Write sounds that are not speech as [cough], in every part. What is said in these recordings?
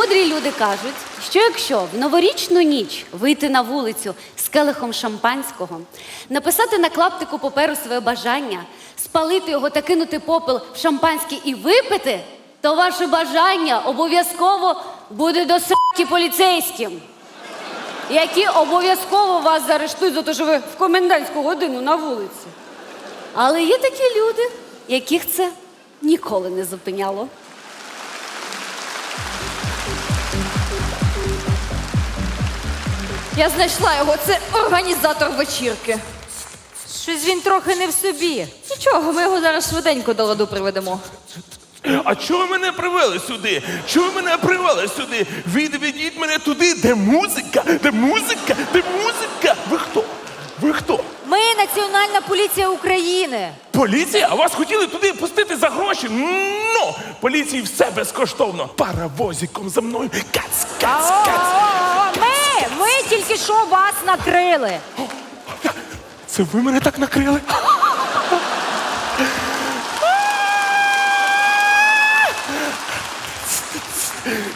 Мудрі люди кажуть, що якщо в новорічну ніч вийти на вулицю з келихом шампанського, написати на клаптику паперу своє бажання, спалити його та кинути попел в шампанське і випити, то ваше бажання обов'язково буде до с**ки поліцейським, які обов'язково вас заарештують за те, що ви в комендантську годину на вулиці. Але є такі люди, яких це ніколи не зупиняло. Я знайшла його, це організатор вечірки. Щось він трохи не в собі. Нічого, ми його зараз швиденько до ладу приведемо. А чого ви мене привели сюди? Чого ви мене привели сюди? Відведіть мене туди, де музика, де музика, де музика. Ви хто? Ви хто? Ми Національна поліція України. Поліція? А вас хотіли туди пустити за гроші? Ну, поліції все безкоштовно. Паровозиком за мною. Кац, кац, кац. Тільки що вас накрили. Це ви мене так накрили?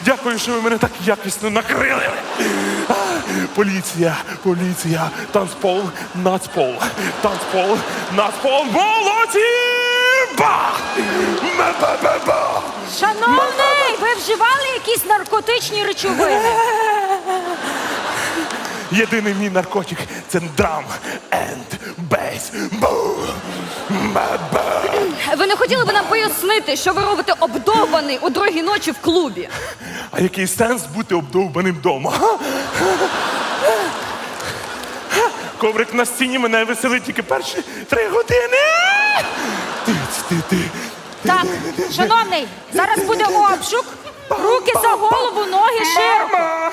Дякую, що ви мене так якісно накрили. Поліція, поліція, танцпол, нацпол, танцпол, нацпол, молоді! Ба! Шановний, ви вживали якісь наркотичні речовини? Єдиний мій наркотик це драм енд бейс. Ви не хотіли б нам пояснити, що ви робите обдовбаний у другій ночі в клубі? А який сенс бути обдовбаним вдома? Коврик на стіні мене веселить тільки перші три години. Ти, ти, ти. Так, шановний, зараз буде обшук. Руки за голову, ноги широко.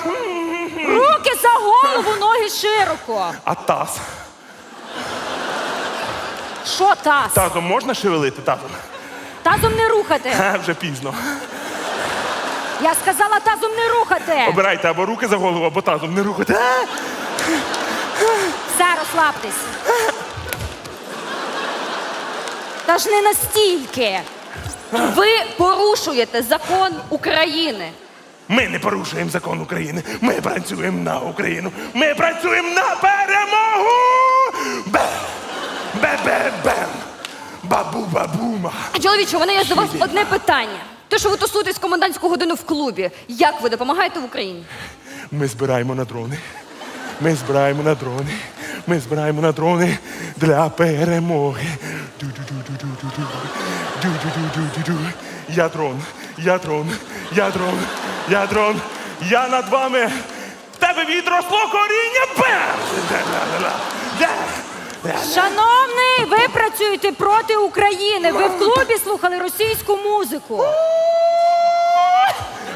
За голову, ноги широко. А таз? Що таз? Тазом можна шевелити тазом? Тазом не рухати. Ха, вже пізно. Я сказала тазом не рухати. Обирайте або руки за голову, або тазом не рухати. А? Все, розслабтесь. Та ж не настільки. Ви порушуєте закон України. Ми не порушуємо закон України. Ми працюємо на Україну. Ми працюємо на перемогу. Бе! Бе-бе-бем! Бабу-бабума. Чоловіче, у мене є до вас одне питання. Те, що ви тусуєтесь комендантську годину в клубі, як ви допомагаєте в Україні? Ми збираємо на дрони. Ми збираємо на дрони. Ми збираємо на дрони для перемоги. Ду-ду-ду-ду-ду-ду-ду. Ду-ду-ду-ду-ду-ду. Я дрон, я дрон, я дрон, я дрон. Я над вами. В тебе відросло коріння. Шановний, ви працюєте проти України. Ви в клубі слухали російську музику.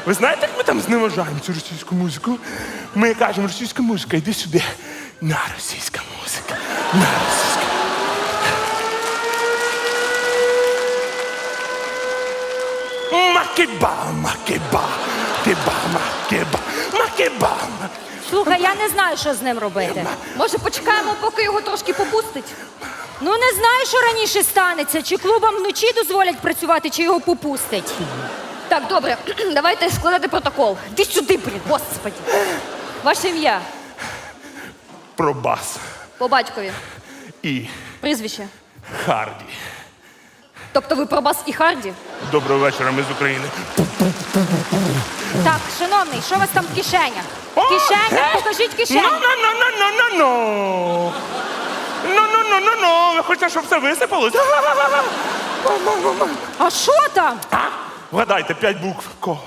Ви знаєте, як ми там зневажаємо цю російську музику? Ми кажемо, російська музика, йди сюди. На російська музика. На російська. Макеба, макеба, кеба, макеба, макеба. Слухай, я не знаю, що з ним робити. Може, почекаємо, поки його трошки попустить? Ну не знаю, що раніше станеться. Чи клубам вночі дозволять працювати, чи його попустять. Так, добре, [clears throat] давайте складати протокол. Ти сюди, блін, господі. Ваше ім'я Пробас по батькові, і прізвище. Харді. Тобто ви пробас і Харді? Доброго вечора, ми з України. Так, шановний, що у вас там в кишенях? О, В кишенях, е? покажіть Ну, кишені. ну, ну, ну, ну, ну, ну. Ну, ну, ну, ну, ну. Ви хочете, щоб все висипалось? А що там? Вгадайте, п'ять букв. Ко,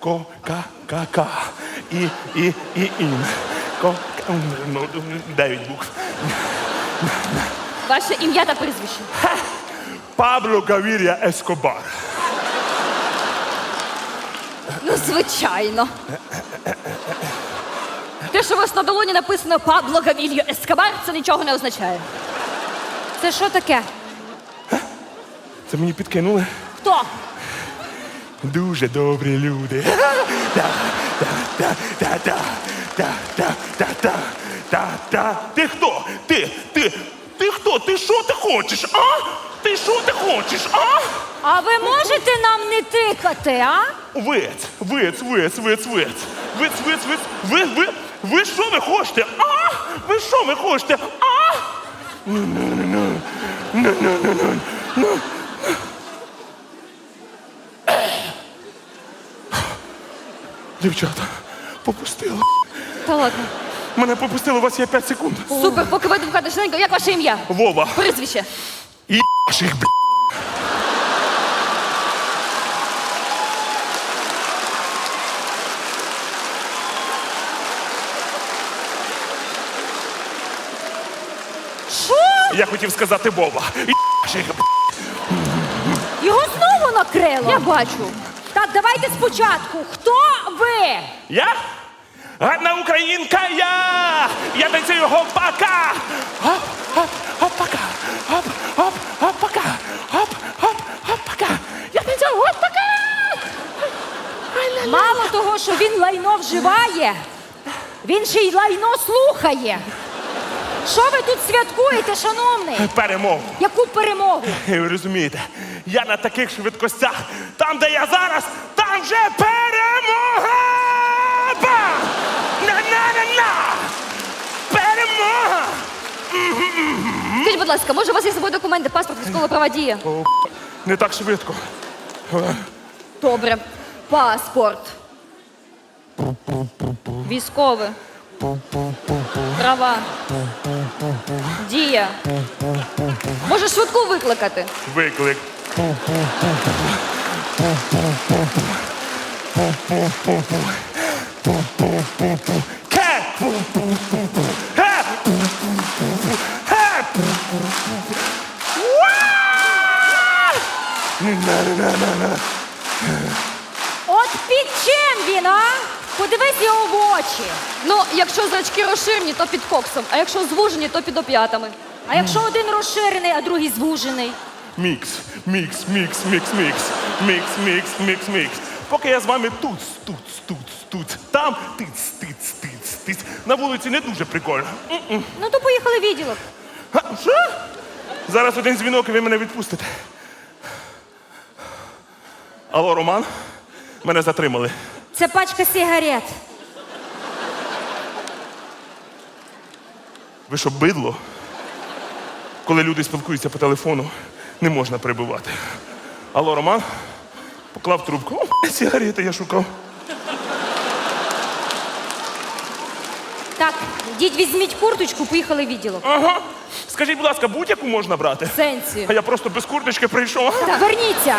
ко, ка, ка, ка. І, і, і, ін. Ко, ка, ну, дев'ять букв. Ваше ім'я та прізвище. Пабло Гавір'я Ескобар. Ну, звичайно. Те, що у вас на долоні написано Пабло Гавільо Ескабар, це нічого не означає. Це що таке? Це мені підкинули. Хто? Дуже добрі люди. Та-та-та-та-та-та-та-та-та. Ти хто? Ти, ти, ти хто? Ти що ти хочеш? А? Ти що ти хочеш? А? А ви можете нам не тикати, а? Виць, виць, виць, виць, виць. Виць, виць, виць. Ви, ви, ви що ви хочете? А? Ви що ви хочете? А? Дівчата, попустили. Та ладно. Мене попустили, у вас є 5 секунд. Супер, поки ви адвоката як ваше ім'я? Вова. Прізвище. Їх, б***. Що? Я хотів сказати Вова. І їх, б***. Його знову накрило? Я бачу. Так, давайте спочатку. Хто ви? Я? Гарна українка я! Я танцюю гопака! Гоп, гоп, гопака! Гоп, гоп, гопака! Гоп, гоп, гопака! Я танцюю гопака! Мало того, що він лайно вживає, він ще й лайно слухає. Що ви тут святкуєте, шановний? Перемогу! Яку перемогу? Ви розумієте, я на таких швидкостях, там, де я зараз, там вже перемога! Ба! На-на-на-на! Перемога! Скажіть, будь ласка, може у вас є з собою документи, паспорт, військова права дія? О, не так швидко. Добре. Паспорт. Військове. Права. Дія. Може швидку викликати? Виклик. От під чим він, а? Подивись його в очі. Ну, якщо зрачки розширені, то під коксом, а якщо звужені, то під оп'ятами. А якщо один розширений, а другий звужений? Мікс, мікс, мікс, мікс, мікс, мікс, мікс, мікс, мікс. Поки я з вами тут, тут, тут, тут, там, тиц, тиц, тиц, тиц. На вулиці не дуже прикольно. М-м. Ну то поїхали в відділок. Га, Що? Зараз один дзвінок і ви мене відпустите. Алло, Роман, мене затримали. Це пачка сигарет. Ви що, бидло? Коли люди спілкуються по телефону, не можна перебувати. Алло, Роман, поклав трубку. О, [laughs] сигарети я шукав. Так, йдіть візьміть курточку, поїхали в відділок. Ага. Скажіть, будь ласка, будь-яку можна брати? Сенсі. А я просто без курточки прийшов. Так, верніться.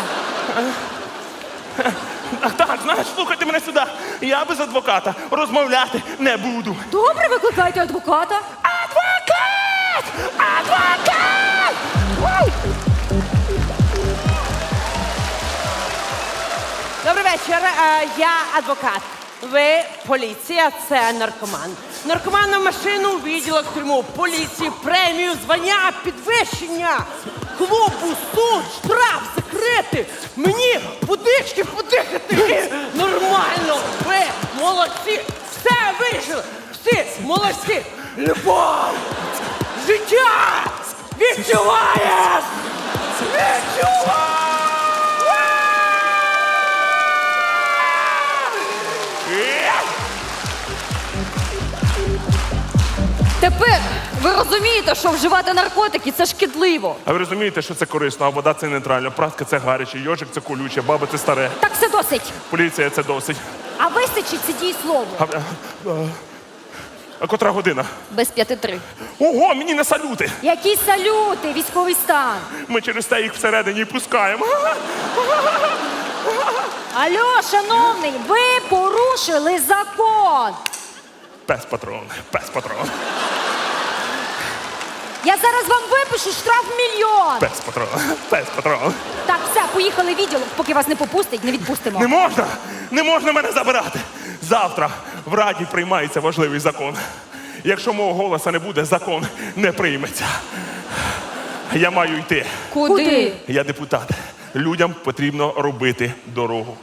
Так, знаєш, слухайте мене сюди. Я без адвоката розмовляти не буду. Добре, викликайте адвоката. Адвокат! Адвокат! Добрий вечір. Е, Я адвокат. Ви поліція, це наркоман. Наркоман на машину, відділок тюрму, поліції, премію, звання, підвищення, клубу, суд, штраф закрити. Мені подички подихати. Нормально. Ви молодці. Все вийшли. Всі молодці. Любов. Життя. Відчуваєш. Тепер розумієте, що вживати наркотики це шкідливо. А ви розумієте, що це корисно, а вода це нейтрально, праска це гаряче, йожик це колюче, баба це старе, Так все досить. поліція це досить. А вистачить це дієслово. А, а, а, а котра година? Без п'яти три. Ого, мені не салюти! Які салюти, військовий стан. Ми через те їх всередині пускаємо. Алло, шановний, ви порушили закон. Пес патрон, пес патрон, Я зараз вам випишу штраф мільйон. пес патрон, пес патрон. Так, все, поїхали в відділок, поки вас не попустить, не відпустимо. Не можна! Не можна мене забирати! Завтра в Раді приймається важливий закон. Якщо мого голоса не буде, закон не прийметься. Я маю йти. Куди? Я депутат. Людям потрібно робити дорогу.